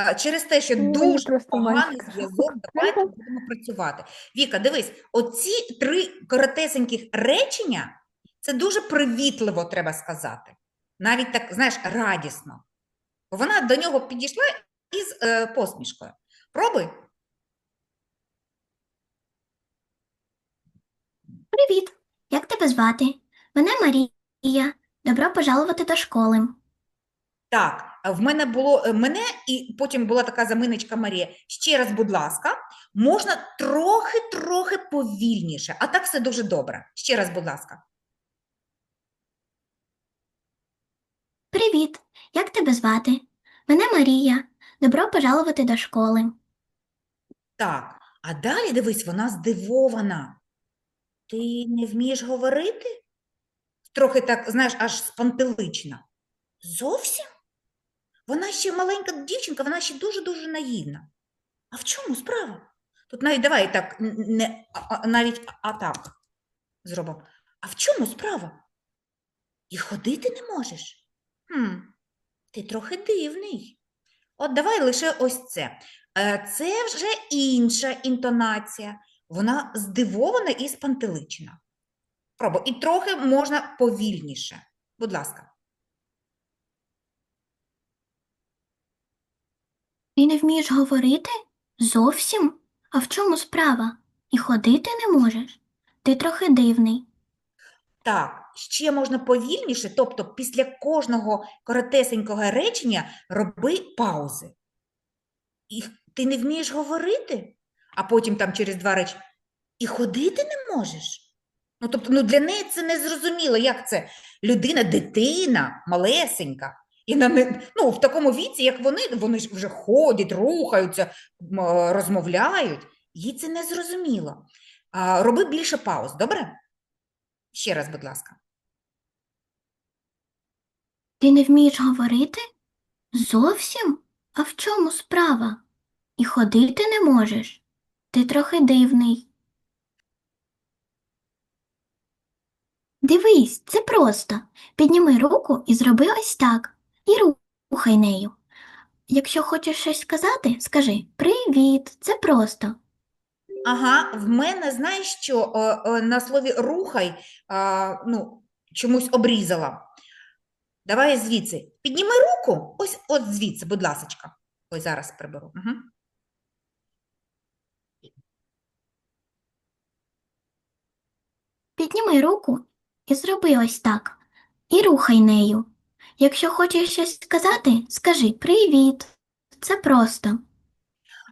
А, Через те, що Мені дуже просто поганий зв'язок, давайте будемо працювати. Віка, дивись, оці три коротесеньких речення це дуже привітливо, треба сказати. Навіть так, знаєш, радісно. Бо вона до нього підійшла із е, посмішкою. Пробуй. Привіт! Як тебе звати? Мене Марія. Добро пожалувати до школи. Так, в мене було е, мене, і потім була така заминочка Марія. Ще раз, будь ласка, можна трохи-трохи повільніше, а так все дуже добре. Ще раз, будь ласка. Привіт! Як тебе звати? Мене Марія. Добро пожалувати до школи. Так, а далі дивись, вона здивована. Ти не вмієш говорити? Трохи так, знаєш, аж спантелична. Зовсім? Вона ще маленька дівчинка, вона ще дуже-дуже наївна. А в чому справа? Тут навіть давай так, не, а, навіть а так зробимо. А в чому справа? І ходити не можеш? Хм, ти трохи дивний. От давай лише ось це. Е, Це вже інша інтонація. Вона здивована і спантеличена. Пробуй. І трохи можна повільніше. Будь ласка. Ти не вмієш говорити? Зовсім? А в чому справа? І ходити не можеш? Ти трохи дивний. Так, ще можна повільніше, тобто після кожного коротесенького речення роби паузи. І ти не вмієш говорити, а потім там через два речення. І ходити не можеш. Ну, тобто, ну, для неї це не зрозуміло, як це людина, дитина, малесенька. І на, не- ну, в такому віці, як вони, вони ж вже ходять, рухаються, е, розмовляють. Їй це не зрозуміло. Роби більше пауз, добре? Ще раз, будь ласка. Ти не вмієш говорити? Зовсім? А в чому справа? І ходити не можеш? Ти трохи дивний. Дивись, це просто. Підніми руку і зроби ось так. І рухай нею. Якщо хочеш щось сказати, скажи Привіт, це просто. Ага, в мене, знаєш що, е, е, на слові рухай, а, ну, чомусь обрізала. Давай звідси. Підніми руку, ось от звідси, будь ласочка. Ой, зараз приберу. Угу. Підніми руку і зроби ось так. І рухай нею. Якщо хочеш щось сказати, скажи Привіт. Це просто.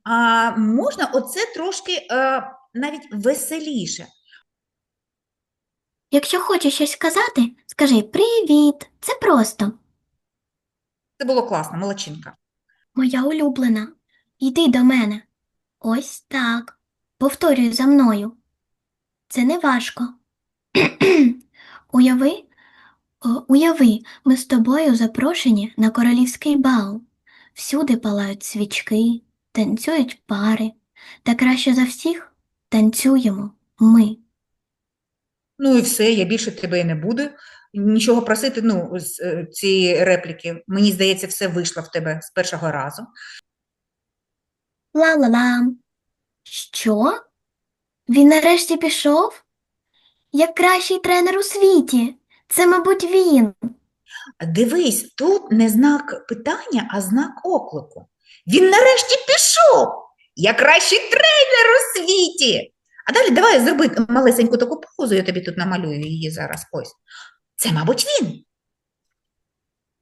А можна оце трошки е, навіть веселіше. Якщо хочеш щось сказати, скажи Привіт. Це просто. Це було класно, молодчинка. Моя улюблена. Йди до мене. Ось так. Повторюй за мною. Це не важко. Уяви, о, уяви, ми з тобою запрошені на королівський бал. Всюди палають свічки, танцюють пари. Та краще за всіх танцюємо ми. Ну і все, я більше тебе і не буду. Нічого просити, ну, з е, цієї репліки. Мені здається, все вийшло в тебе з першого разу. Ла-ла-ла. Що? Він нарешті пішов? Як кращий тренер у світі. Це, мабуть, він. Дивись, тут не знак питання, а знак оклику. Він нарешті пішов. Я кращий тренер у світі. А далі давай зроби малесеньку таку паузу, я тобі тут намалюю її зараз. Ось. Це, мабуть, він.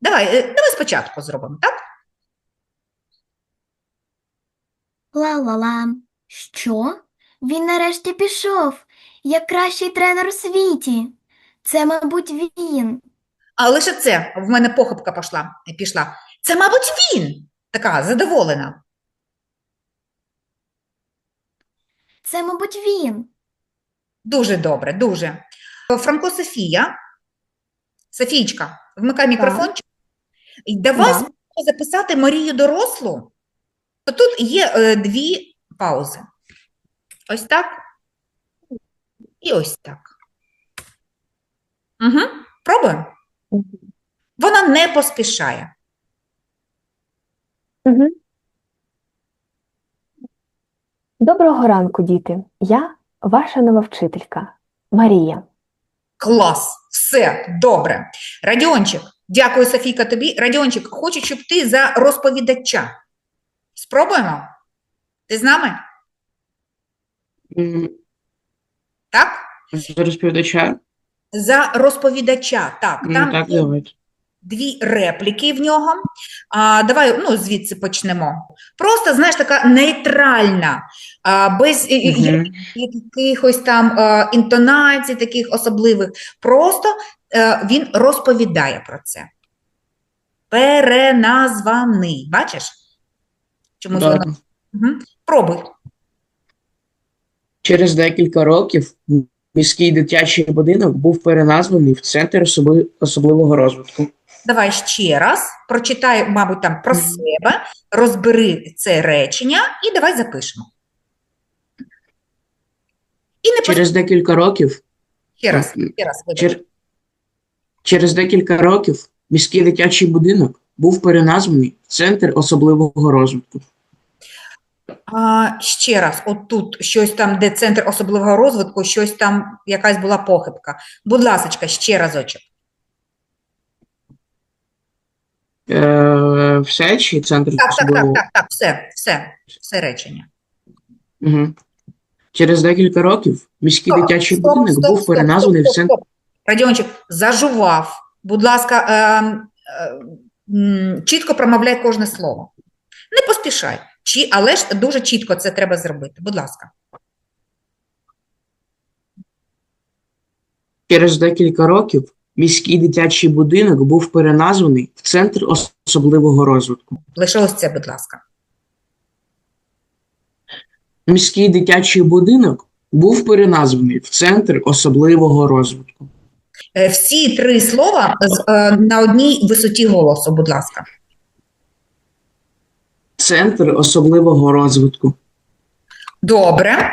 Давай, е, давай спочатку зробимо, так? Ла-ла-ла. Що? Він нарешті пішов. Як кращий тренер у світі. Це, мабуть, він. А лише це в мене похибка пішла, пішла. Це, мабуть, він. Така задоволена. Це, мабуть, він. Дуже добре, дуже. Франко Софія. Софійчка, вмикай мікрофончик. І давай Да. записати Марію дорослу. То тут є е, дві паузи. Ось так. І ось так. Угу. Пробуємо. Вона не поспішає. Мгм. Доброго ранку, діти. Я ваша нова вчителька Марія. Клас, все добре. Радіончик, дякую, Софійка, тобі. Радіончик, хочу, щоб ти за розповідача. Спробуємо? Ти з нами? М, Так? За розповідача? За розповідача. Так, Ну, там так, є давайте. дві репліки в нього. А, давай ну, звідси почнемо. Просто, знаєш, така нейтральна, а, без і- якихось там е, інтонацій, таких особливих. Просто е, він розповідає про це. Переназваний. Бачиш? Чомусь Да. Угу. Пробуй. Через декілька років міський дитячий будинок був переназваний в центр особи- особливого розвитку. Давай ще раз. Прочитай, мабуть, там про себе, розбери це речення і давай запишемо. І не Через декілька років ще раз, ще раз чер... через декілька років міський дитячий будинок був переназваний в центр особливого розвитку. А, ще раз, от тут щось там, де центр особливого розвитку, щось там, якась була похибка. Будь ласочка, ще разочок. Е, все чи центр Так, так, так, особливого? так, так, все, все, все речення. Угу. Через декілька років міський Стоп, дитячий стоп, будинок стоп, був стоп, переназваний стоп, в центр. стоп, стоп. Радіончик, зажував. Будь ласка, ем, ем, чітко промовляй кожне слово. Не поспішай, Чі, але ж дуже чітко це треба зробити. Будь ласка. Через декілька років міський дитячий будинок був переназваний в центр особливого розвитку. Лише ось це, будь ласка. Міський дитячий будинок був переназваний в центр особливого розвитку. Е, Всі три слова е, на одній висоті голосу, будь ласка. Центр особливого розвитку. Добре.